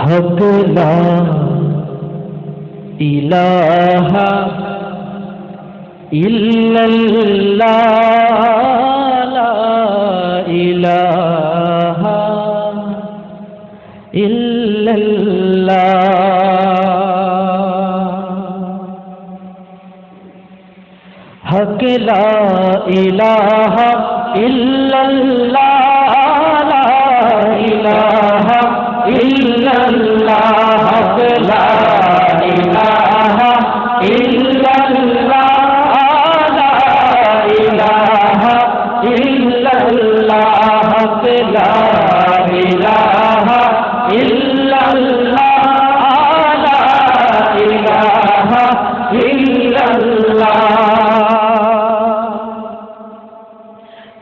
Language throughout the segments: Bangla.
হক লা ইলাহা ইল্লাল্লাহ ইলাহা ইল্লাল্লাহ। হক ইলাহা ইল্লাল্লাহ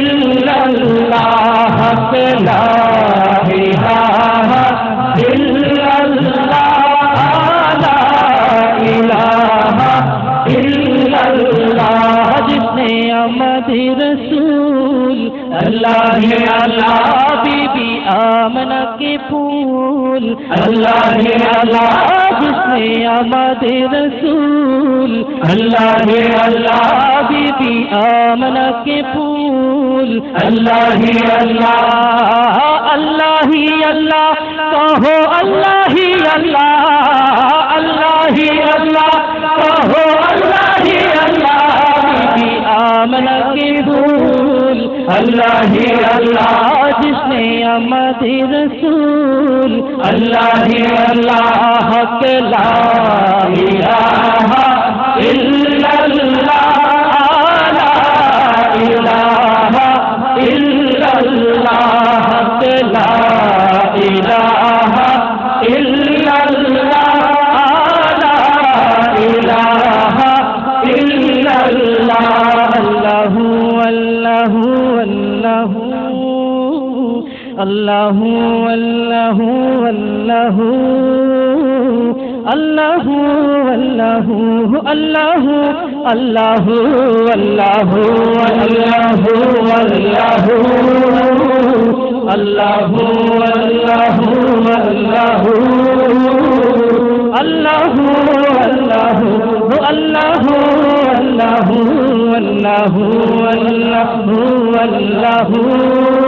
ইল্লাল্লাহ লা رسول، اللہ ہے اللہ بی بی آمنا کے پھول۔ اللہ ہے اللہ جس نے آمد رسول۔ اللہ ہے اللہ بی بی آمنا کے پھول۔ اللہ ہی اللہ اللہ ہی اللہ کہو اللہ ہی اللہ اللہ ہی اللہ رسول، اللہ ہی اللہ، جس نے آمد رسول، اللہ ہی اللہ کے لا الہ الا اللہ۔ الله والله والله الله والله الله الله والله والله والله الله والله والله الله والله الله والله والله والله والله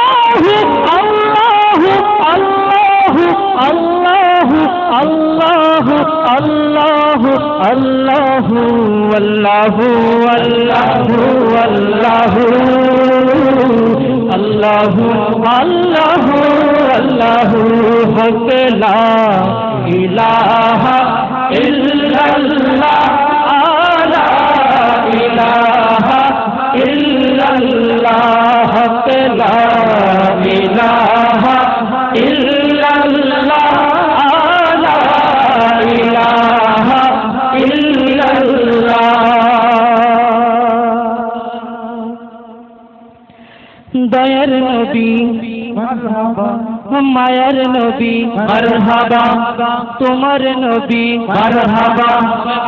لا মায়ার নবী মারহাবা তোমার নবী মারহাবা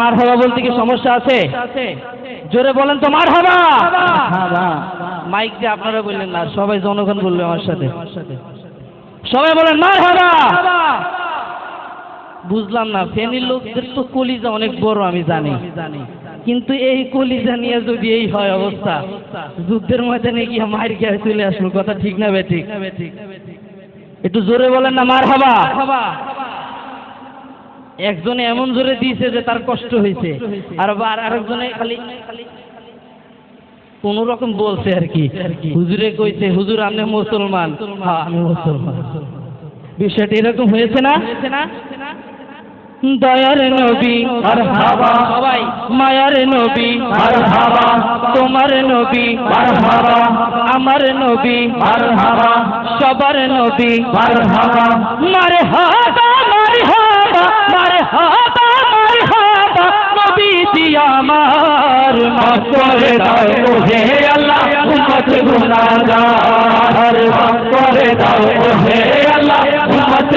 মারহাবা বলতে কি সমস্যা আছে? জোরে বলেন তো মারহাবা মাইক দিয়ে আপনারা বললেন না, সবাই জনগণ বলবে আমার সাথে। সবাই বলেন মারহাবা বুঝলাম না, ফেনীর লোকদের তো কলিজা অনেক বড়, আমি জানি জানি। কিন্তু এই কলিজা নিয়ে যদি এই হয় অবস্থা, যুদ্ধের ময়দানে গিয়ে মার খেয়ে চলে আসলো কথা ঠিক না বেঠিক একটু জোরে বলেন না মার হাবা একজনে এমন জোরে দিয়েছে যে তার কষ্ট হয়েছে, আর আর আরেকজনে খালি কোন রকম বলছে আর কি। হুজুরে কইছে, হুজুর, আপনি মুসলমান? হ্যাঁ আমি মুসলমান। বিষয়টা এরকম হয়েছে না? দয়ার নবী আর হাবা। সবাই। মায়ার নবী আর হাবা। তোমার নবী আর হাবা। আমার নবী আর হাবা। সবার নবী। আর হাবা। মারে হাবা মারে হাবা মারে হাবা মারে হাবা। নবী জি আমার মাফ করে দাও। হে আল্লাহ উম্মত গুনাহগার মাফ করে দাও। হে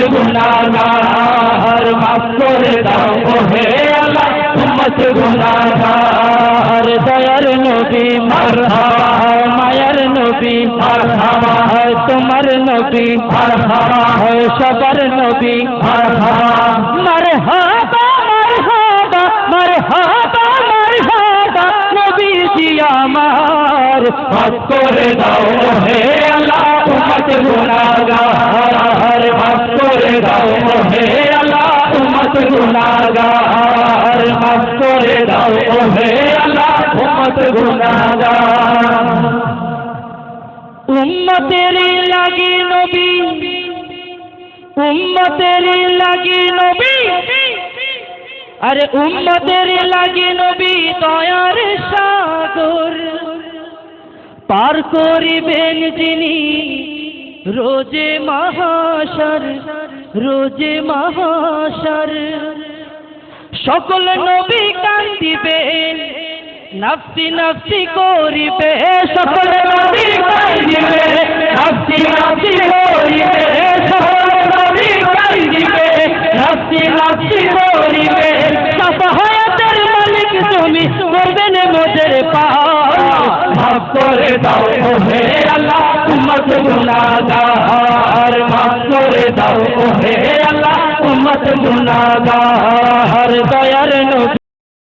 গুনাহগার মাফ করে দাও হে আল্লাহ উম্মত গুনাহগার দয়ার নবী মারহাবা মায়ার নবী মারহাবা তোমার নবী মারহাবা সবার নবী মারহাবা মারহাবা আমার মাফ করে দাও হে আল্লাহ উম্মত গুনাহগার, মাফ করে দাও হে আল্লাহ উম্মত গুনাহগার, মাফ করে দাও হে আল্লাহ উম্মত গুনাহগার। উম্মতের লাগি নবী, উম্মতের লাগি আরে উম্মতের লাগি নবী দয়ার সাগর। পার করিবেন যিনি রোজে মহাশর রোজে মহাশর। সকল নবী কান্দিবেন, নাফসি নাফসি করিবে। সকল নবী কান্দিবে নাফসি নাফসি করিবে। সকল নবী কান্দিবে নাফসি নাফসি করিবে। মালিক তুমি না মোদের পার মাফ করে দাও ও হে আল্লাহ উম্মত গুনাহগার। মাফ করে দাও ও হে আল্লাহ উম্মত গুনাহগার। দয়ার নবী